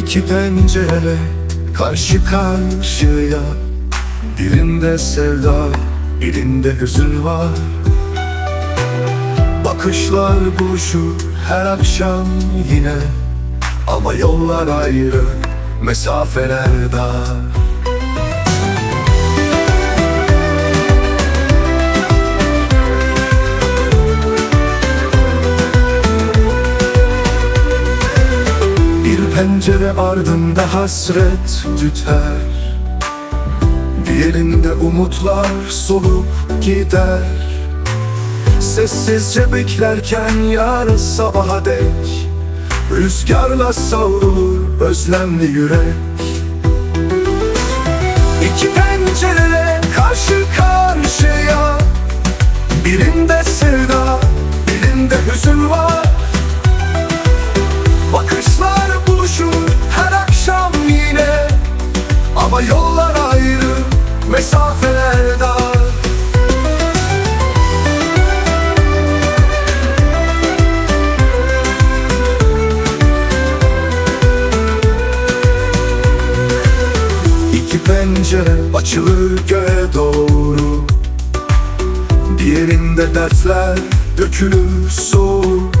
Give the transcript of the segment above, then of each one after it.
İki pencere karşı karşıya. Birinde sevda, birinde hüzün var. Bakışlar buluşur her akşam yine. Ama yollar ayrı, mesafeler dar pencere ardında hasret tüter. Diğerinde umutlar solup gider. Sessizce beklerken yarın sabaha dek Rüzgarla savrulur özlemli yürek ayrı, mesafeler dar. İki pencere açılır göğe doğru. Diğerinde dertler dökülür soğuk.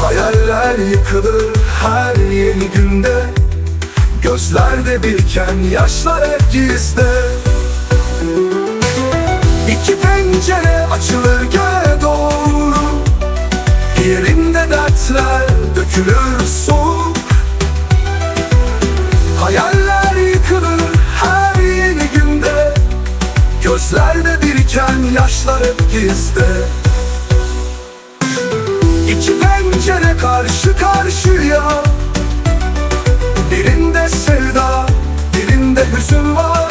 Hayaller yıkılır her yeni Gözlerde biriken yaşlar hep gizde İki pencere açılır göğe doğru. Diğerinde dertler dökülür soğuk. Hayaller yıkılır her yeni günde. Gözlerde biriken yaşlar hep gizde İki pencere karşı karşıya Birinde sevda, birinde hüzün var.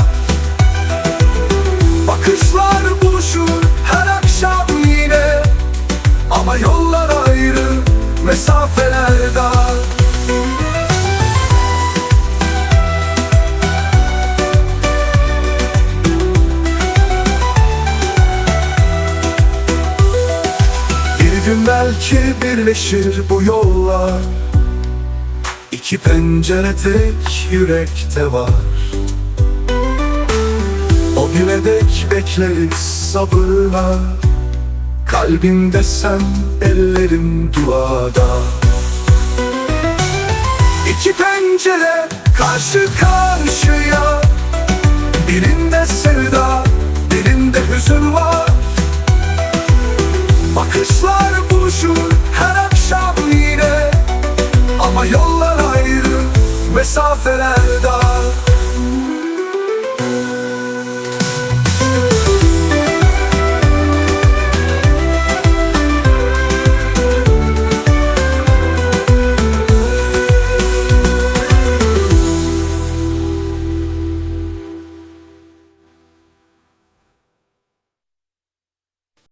Bakışlar buluşur her akşam yine. Ama yollar ayrı, mesafeler dar. Bir gün belki birleşir bu yollar İki pencere tek yürekte var. O güne dek bekleriz sabırla. Kalbimde sen, ellerim duada. İki pencere karşı karşıya. Birinde sevda, birinde hüzün var. Bakışlar buluşur